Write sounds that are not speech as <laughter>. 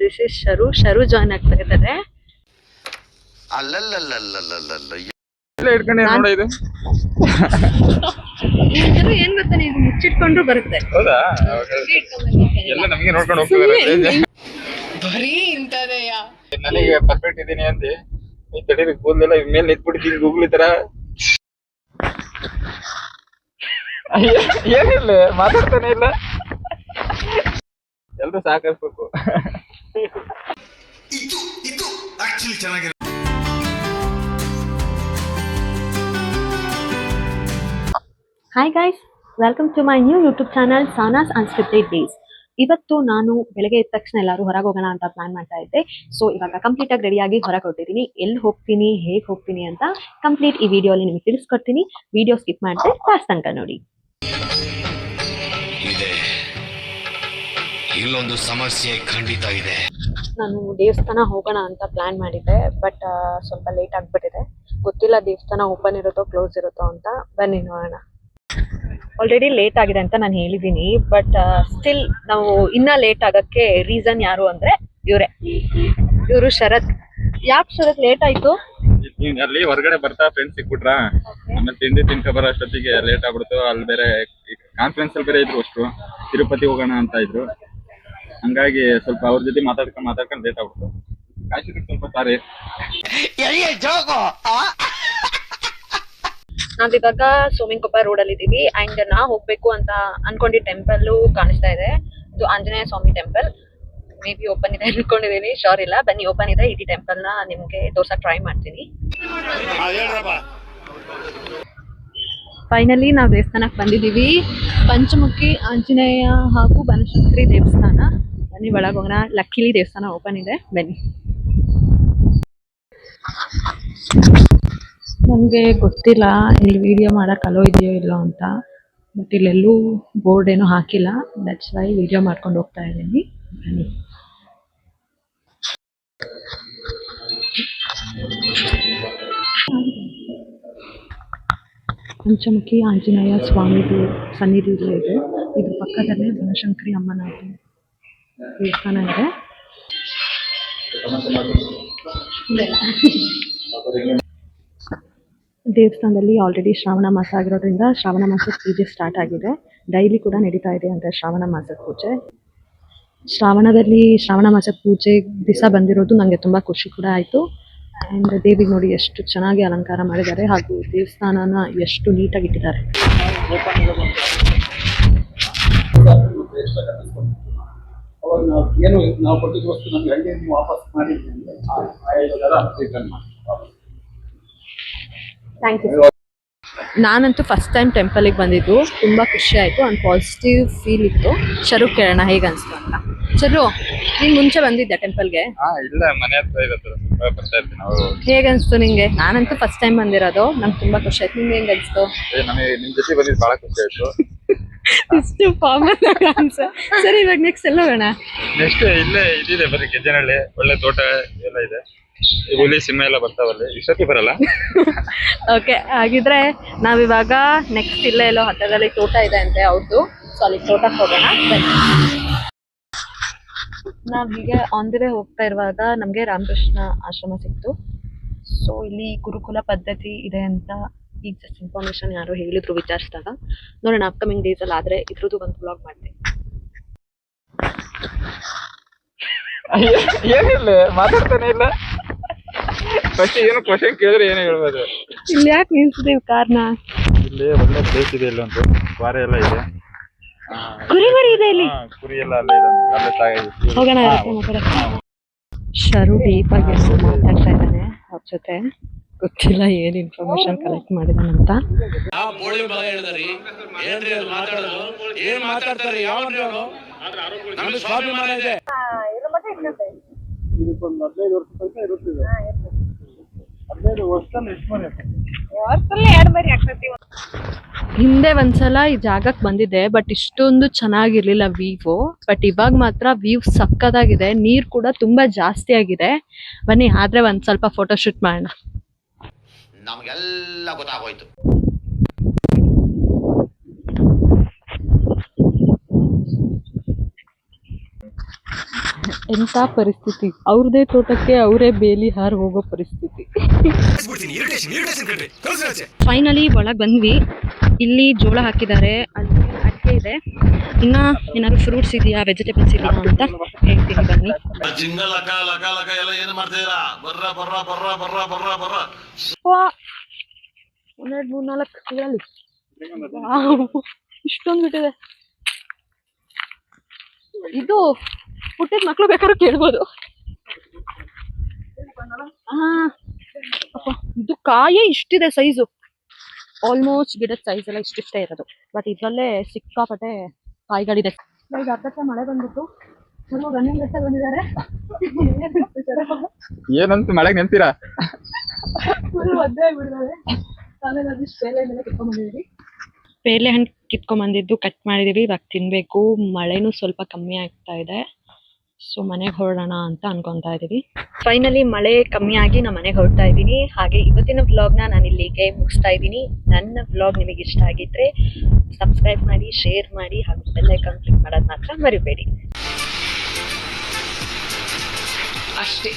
This is ಶರು ಶರು join ಆಗ್ತಾ ಇದ್ದಾರೆ. ಏನ್ ಗೊತ್ತಾ ನೀವು ಮುಚ್ಚಿಟ್ಕೊಂಡ್ರು ಬರುತ್ತೆ. ಹೌದಾ? ಎಲ್ಲ ನಮಗೆ ನೋಡ್ಕೊಂಡು ಹೋಗ್ತಿದಾರೆ ಬರೀ ನನಗೆ ಪರ್ಫೆಕ್ಟ್ ಇದೀನಿ ಅಂದೆ. ಈ ತಡೀರಿ ಕೂದಲೆಲ್ಲ ಮೇಲೆ ನಿಂತ್ಬಿಟ್ಟಿದ್ದೀನಿ ಗೂಗ್ಲಿ ತರ. ಅಯ್ಯ, ಏನಿಲ್ಲ ಮಾತಾಡ್ತಾನೆ ಇಲ್ಲ. ಎಲ್ರು ಸಾಕರ್ಸ್ಬೇಕು ಇದು ಇದು ಆಕ್ಚುಲಿ ಚೆನ್ನಾಗಿದೆ hi guys welcome to my new YouTube channel ಸಾನಾಸ್ unscripted days ಇವತ್ತು ನಾನು ಬೆಳಗ್ಗೆ ಎದ್ದ ತಕ್ಷಣ ಎಲ್ಲರೂ ಹೊರಗೆ ಹೋಗೋಣ ಅಂತ ಪ್ಲಾನ್ ಮಾಡ್ತಾ ಇದ್ದೆ. ಸೊ ಇವಾಗ ಕಂಪ್ಲೀಟ್ ಆಗಿ ರೆಡಿಯಾಗಿ ಹೊರಗೆ ಹೊರಟಿದ್ದೀನಿ. ಎಲ್ಲಿ ಹೋಗ್ತೀನಿ, ಹೇಗೆ ಹೋಗ್ತೀನಿ ಅಂತ ಕಂಪ್ಲೀಟ್ ಈ ವಿಡಿಯೋಲಿ ನಿಮಗೆ ತಿಳಿಸ್ಕೊಡ್ತೀನಿ. ವಿಡಿಯೋ ಸ್ಕಿಪ್ ಮಾಡಿದ್ರೆ ಲಾಸ್ಟ್ ತನಕ ನೋಡಿ. ಇಲ್ಲೊಂದು ಸಮಸ್ಯೆ ಖಂಡಿತ ಇದೆ. ನಾನು ದೇವಸ್ಥಾನ ಹೋಗೋಣ ಅಂತ ಪ್ಲಾನ್ ಮಾಡಿದ್ದೆ ಬಟ್ ಸ್ವಲ್ಪ ಲೇಟ್ ಆಗ್ಬಿಟ್ಟಿದೆ. ಗೊತ್ತಿಲ್ಲ ದೇವಸ್ಥಾನ ಓಪನ್ ಇರುತ್ತೋ ಕ್ಲೋಸ್ ಇರುತ್ತೋ ಅಂತ. ಬನ್ನಿ ನೋಡೋಣ. ಆಲ್ರೆಡಿ ಲೇಟ್ ಆಗಿದೆ ಅಂತ ನಾನು ಹೇಳಿದ್ದೀನಿ ಬಟ್ ಸ್ಟಿಲ್ ನಾವು ಇನ್ನ ಲೇಟ್ ಆಗಕ್ಕೆ ರೀಸನ್ ಯಾರು ಅಂದ್ರೆ ಇವರೇ. ಇವರು ಶರತ್. ಯಾಕೆ ಶರತ್ ಲೇಟ್ ಆಯ್ತು? ನೀನ್ ಅಲ್ಲಿ ಹೊರಗಡೆ ಬರ್ತಾ ಫ್ರೆಂಡ್ಸ್ ಸಿಕ್ಬಿಟ್ರ? ಆಮೇಲೆ ತಿಂಡಿ ತಿನ್ಕೊ ಬರೋ ಅಷ್ಟೊತ್ತಿಗೆ ಲೇಟ್ ಆಗ್ಬಿಡ್ತು. ಅಲ್ಲಿ ಬೇರೆ ಕಾನ್ಫರೆನ್ಸ್ ಅಲ್ಲಿ ಬೇರೆ ಇದ್ರು ಅಷ್ಟು. ತಿರುಪತಿ ಹೋಗೋಣ ಅಂತ ಇದ್ರು. ಹಂಗಾಗಿ ಸ್ವಲ್ಪ ಅವ್ರ ಜೊತೆ ಮಾತಾಡ್ಕೊಂಡು ಮಾತಾಡ್ಕೊಂಡು ಲೇಟ್ ಆಗ್ಬಿಡ್ತು. ಕಾಯ್ಸಿದ್ರು ಸ್ವಲ್ಪ ಸಾರಿ ನಾವಿವಾಗ ಸೋಮಿನಕೊಪ್ಪ ರೋಡ್ ಅಲ್ಲಿ ಇದೀವಿ. ಅಂಡ್ ನಾ ಹೋಗ್ಬೇಕು ಅಂತ ಅನ್ಕೊಂಡಿ ಟೆಂಪಲ್ ಕಾಣಿಸ್ತಾ ಇದೆ. ಇದು Anjaneya Swamy temple may be open ಇದೆ ಅನ್ಕೊಂಡಿದೀನಿ. ಶೋರ್ ಇಲ್ಲ. ಬನ್ನಿ ಓಪನ್ ಇದೆ. ಇಡೀ ಟೆಂಪಲ್ನ ನಿಮ್ಗೆ ತೋರ್ಸಕ್ ಟ್ರೈ ಮಾಡ್ತೀನಿ. ಫೈನಲಿ ನಾವು ದೇವಸ್ಥಾನಕ್ಕೆ ಬಂದಿದ್ದೀವಿ ಪಂಚಮುಖಿ ಆಂಜನೇಯ ಹಾಗೂ ಬನಶಂಕರಿ ದೇವಸ್ಥಾನ. ಬನ್ನಿ ಒಳಗೆ ಹೋಗೋಣ ಲಕ್ಕಿಲಿ ದೇವಸ್ಥಾನ ಓಪನ್ ಇದೆ. ಬನ್ನಿ. ನನಗೆ ಗೊತ್ತಿಲ್ಲ, ಇಲ್ಲಿ ವಿಡಿಯೋ ಮಾಡಕ್ಕೆ ಅಲೋ ಇದೆಯೋ ಇಲ್ಲೋ ಅಂತ. ಬಟ್ ಇಲ್ಲೆಲ್ಲೂ ಬೋರ್ಡ್ ಏನೂ ಹಾಕಿಲ್ಲ. ದಟ್ಸ್ ವೈ ವಿಡಿಯೋ ಮಾಡ್ಕೊಂಡು ಹೋಗ್ತಾ ಇದ್ದೀನಿ. ಬನ್ನಿ. ಪಂಚಮುಖಿ ಆಂಜನೇಯ ಸ್ವಾಮಿದು ಸನ್ನಿಧಿ ಇಲ್ಲೇ ಇದೆ ಇದ್ರ ಪಕ್ಕದಲ್ಲೇ ಬನಶಂಕರಿ ಅಮ್ಮನ ದೇವಸ್ಥಾನ ಇದೆ ದೇವಸ್ಥಾನದಲ್ಲಿ ಆಲ್ರೆಡಿ ಶ್ರಾವಣ ಮಾಸ ಆಗಿರೋದ್ರಿಂದ ಶ್ರಾವಣ ಮಾಸದ ಪೂಜೆ ಸ್ಟಾರ್ಟ್ ಆಗಿದೆ. ಡೈಲಿ ಕೂಡ ನಡೀತಾ ಇದೆ ಅಂತ ಶ್ರಾವಣ ಮಾಸದ ಪೂಜೆ. ಶ್ರಾವಣದಲ್ಲಿ ಶ್ರಾವಣ ಮಾಸ ಪೂಜೆ ದಿವಸ ಬಂದಿರೋದು ನನಗೆ ತುಂಬಾ ಖುಷಿ ಕೂಡ ಆಯ್ತು. ಅಂಡ್ ದೇವಿಗೆ ನೋಡಿ ಎಷ್ಟು ಚೆನ್ನಾಗಿ ಅಲಂಕಾರ ಮಾಡಿದ್ದಾರೆ ಹಾಗೂ ದೇವಸ್ಥಾನನ ಎಷ್ಟು ನೀಟಾಗಿ ಇಟ್ಟಿದ್ದಾರೆ. ಅವಾಗ ನಾವು ಏನು ನಾವು ಕೊಟ್ಟಿದ್ದ ವಸ್ತು ನಮ್ಗೆ ಹಂಗೆ ನೀವು ವಾಪಸ್ ಮಾಡಿದ್ರಿ ಅಂದ್ರೆ ಐದು ದರ ರಿಟರ್ನ್ ಮಾಡಿ ಥ್ಯಾಂಕ್ ಯು ನಾನಂತೂ ಫಸ್ಟ್ ಟೈಮ್ ಟೆಂಪಲಿಗೆ ಬಂದಿದ್ದು. ತುಂಬ ಖುಷಿ ಆಯಿತು. ಒಂದು ಪಾಸಿಟಿವ್ ಫೀಲ್ ಇತ್ತು. ಶರು ಕೇಳೋಣ ಹೇಗೆ ಅನಿಸ್ತು ಅಂತ. ಶರು ನೀನು ಮುಂಚೆ ಬಂದಿದ್ದೆ ಟೆಂಪಲ್ಗೆ ಗೆ? ಇಲ್ಲ ಮನೆ ಹತ್ರ ಇರತ್ತೆ ಸ್ವಲ್ಪ ಬರ್ತಾ ಇರ್ತೀನಿ ಹೇಗೆ ಅನಿಸ್ತು ನಿಂಗೆ? ನಾನಂತೂ ಫಸ್ಟ್ ಟೈಮ್ ಬಂದಿರೋದು. ನಂಗೆ ತುಂಬ ಖುಷಿ ಆಯ್ತು. ನಿಂಗೆ ಹೆಂಗೆ ಅನಿಸ್ತು? ಏ, ನಮಗೆ ನಿಮ್ ಜೊತೆ ಬಂದಿದ್ದು ಬಹಳ ಖುಷಿ ಆಯ್ತು. ಇಷ್ಟು ಫಾರ್ಮಲ್ ಅನ್ಸ ಸರಿ ಇವಾಗ ನೆಕ್ಸ್ಟ್ ಎಲ್ಲ ಹೋಗೋಣ ನೆಕ್ಸ್ಟ್ ಇಲ್ಲೇ ಇದಿದೆ ಬರೀ ಗೆಜ್ಜನಹಳ್ಳಿ ಒಳ್ಳೆ ತೋಟ ಎಲ್ಲ ಇದೆ. ಈ ಹುಲಿ ಸಿಂಹ ಎಲ್ಲ ಬರ್ತಾವಲ್ಲಿ ಇಷ್ಟೊತ್ತಿಗೆ ಬರಲ್ಲ. <laughs> ಓಕೆ ಹಾಗಿದ್ರೆ ನಾವಿವಾಗ ನೆಕ್ಸ್ಟ್ ಇಲ್ಲೇ ಎಲ್ಲೋ ಹತ್ತಿರದಲ್ಲಿ ತೋಟ ಇದೆ ಅಂತೆ ಅವ್ರದ್ದು ಸೊ ಅಲ್ಲಿ ತೋಟಕ್ಕೆ ಹೋಗೋಣ. ಬನ್ನಿ. ನಾವ್ ಹೀಗೆ ಆನ್ ಹೋಗ್ತಾ ಇರುವಾಗ ನಮಗೆ ರಾಮಕೃಷ್ಣ ಆಶ್ರಮ ಸಿಕ್ತು. ಸೊ ಇಲ್ಲಿ ಗುರುಕುಲ ಪದ್ಧತಿ ಇದೆ ಅಂತ ಈಗ ಜಸ್ಟ್ ಇನ್ಫಾರ್ಮೇಶನ್ ಯಾರೋ ಹೇಳಿದ್ರು ವಿಚಾರಿಸಿದಾಗ. ನೋಡೋಣ ಅಪ್ಕಮಿಂಗ್ ಡೇಸ್ ಅಲ್ಲಿ ಆದ್ರೆ ಇದ್ರದ್ದು ಒಂದು ಬ್ಲಾಗ್ ಮಾಡ್ತೀನಿ. ಏನಿಲ್ಲ ಮಾತಾಡ್ತಾನೆ ಇಲ್ಲ. ಫಸ್ಟ್ ಏನು ಕ್ವಶನ್ ಕೇಳಿದ್ರೆ ಏನು ಹೇಳ್ಬೋದು. ಇಲ್ಲಿ ಯಾಕೆ ನಿಲ್ಸಿದೆ ಕಾರ್ನ ಇಲ್ಲಿ ಒಳ್ಳೆ ಪ್ಲೇಸ್ ಇದೆ ಇಲ್ಲೊಂದು ವಾರ ಎಲ್ಲ ಇದೆ. ಕುರಿ ಮರಿ ಇದೆ ಇಲ್ಲಿ. ಹಾ, ಕುರಿ ಎಲ್ಲ ಅಲ್ಲೇ ಇದೆ. ಅಲ್ಲೇ ಸಾಗಿ ಹೋಗೋಣ ಶರು ಡೀಪ್ ಆಗಿ ಮಾತಾಡ್ತಾ ಇದ್ದಾನೆ ಅವ್ರ ಜೊತೆ. ಗೊತ್ತಿಲ್ಲ ಏನ್ ಇನ್ಫಾರ್ಮೇಶನ್ ಕಲೆಕ್ಟ್ ಎಷ್ಟು ಮನೆ? ಹಿಂದೆ ಒಂದ್ಸಲ ಈ ಜಾಗಕ್ಕೆ ಬಂದಿದೆ ಬಟ್ ಇಷ್ಟೊಂದು ಚೆನ್ನಾಗಿರ್ಲಿಲ್ಲ ವಿವೋ ಬಟ್ ಇವಾಗ ಮಾತ್ರ ವ್ಯೂ ಸಕ್ಕದಾಗಿದೆ ನೀರ್ ಕೂಡ ತುಂಬಾ ಜಾಸ್ತಿ ಆಗಿದೆ. ಬನ್ನಿ ಆದ್ರೆ ಒಂದ್ ಸ್ವಲ್ಪ ಫೋಟೋ ಶೂಟ್ ಮಾಡೋಣ. ನಮಗೆಲ್ಲ ಗೊತ್ತಾಗೋಯ್ತು. ಎಂತ ಪರಿಸ್ಥಿತಿ? ಅವ್ರದೇ ತೋಟಕ್ಕೆ ಅವರೇ ಬೇಲಿ ಹಾರಿ ಹೋಗೋ ಪರಿಸ್ಥಿತಿ. ಫೈನಲಿ ಒಳಗೆ ಬಂದ್ವಿ. ಇಲ್ಲಿ ಜೋಳ ಹಾಕಿದ್ದಾರೆ. ಅಲ್ಲಿ ಇದೆ. ಇನ್ನ ಏನಾದ್ರು ಫ್ರೂಟ್ಸ್ ಇದೆಯಾ ವೆಜಿಟೇಬಲ್ಸ್ ಇದೆಯಾ ಅಂತ ಹೇಳ್ತೀನಿ ಬನ್ನಿ. ಒಂದೆರಡು ಮೂರು ನಾಲ್ಕು ಇದರಲ್ಲಿ ಇಷ್ಟೊಂದು ಬಿಟ್ಟಿದೆ. ಇದು ಹುಟ್ಟಿದ ಮಕ್ಳು ಬೇಕಾದ್ರೂ ಕೇಳ್ಬೋದು. ಹಾ ಅಪ್ಪ ಇದು ಕಾಯೇ ಇಷ್ಟಿದೆ ಸೈಜು ಆಲ್ಮೋಸ್ಟ್ ಗಿಡದ ಸೈಜ್ ಎಲ್ಲ ಇಷ್ಟಿಷ್ಟೇ ಇರೋದು. ಬಟ್ ಇದರಲ್ಲೇ ಸಿಕ್ಕಾಪಟ್ಟೆ ಕಾಯಿಗಳಿದೆ. ಈಗ ಅರ್ಧಕ್ಕೆ ಮಳೆ ಬಂದ್ಬಿಟ್ಟು ರನ್ನಿಂಗ್ ಬಂದಿದ್ದಾರೆ. ಏನಂತ ಮಳೆಗೆ ನೆನ್ತೀರಾ ಫುಲ್ ಒದ್ದೆ ಕಿತ್ಕೊಂಡ್ ಆಮೇಲೆ ಅದಿಷ್ಟು ಬೇಲೆ ಮೇಲೆ ಕಿತ್ಕೊಂಡ್ಬಂದಿದ್ದೀವಿ ಬೇಲೆ ಹಣ್ಣು ಕಿತ್ಕೊಂಡ್ಬಂದಿದ್ದು ಕಟ್ ಮಾಡಿದೀವಿ. ಇವಾಗ ತಿನ್ಬೇಕು. ಮಳೆನೂ ಸ್ವಲ್ಪ ಕಮ್ಮಿ ಆಗ್ತಾ ಇದೆ. ಸೊ ಮನೆಗೆ ಹೊರಡೋಣ ಅಂತ ಅನ್ಕೊಂತಾ ಇದ್ದೀವಿ. ಫೈನಲಿ ಮಳೆ ಕಮ್ಮಿ ಆಗಿ ನಾನು ಮನೆಗೆ ಹೊರಡ್ತಾ ಇದ್ದೀನಿ. ಹಾಗೆ ಇವತ್ತಿನ ವ್ಲಾಗ್ನ ನಾನು ಇಲ್ಲಿಗೆ ಮುಗಿಸ್ತಾ ಇದ್ದೀನಿ. ನನ್ನ ವ್ಲಾಗ್ ನಿಮಗೆ ಇಷ್ಟ ಆಗಿದ್ರೆ ಸಬ್ಸ್ಕ್ರೈಬ್ ಮಾಡಿ ಶೇರ್ ಮಾಡಿ ಹಾಗೂ ಬೆಲ್ ಐಕಾನ್ ಕ್ಲಿಕ್ ಮಾಡೋದು ಮಾತ್ರ ಮರಿಬೇಡಿ. ಅಷ್ಟೇ.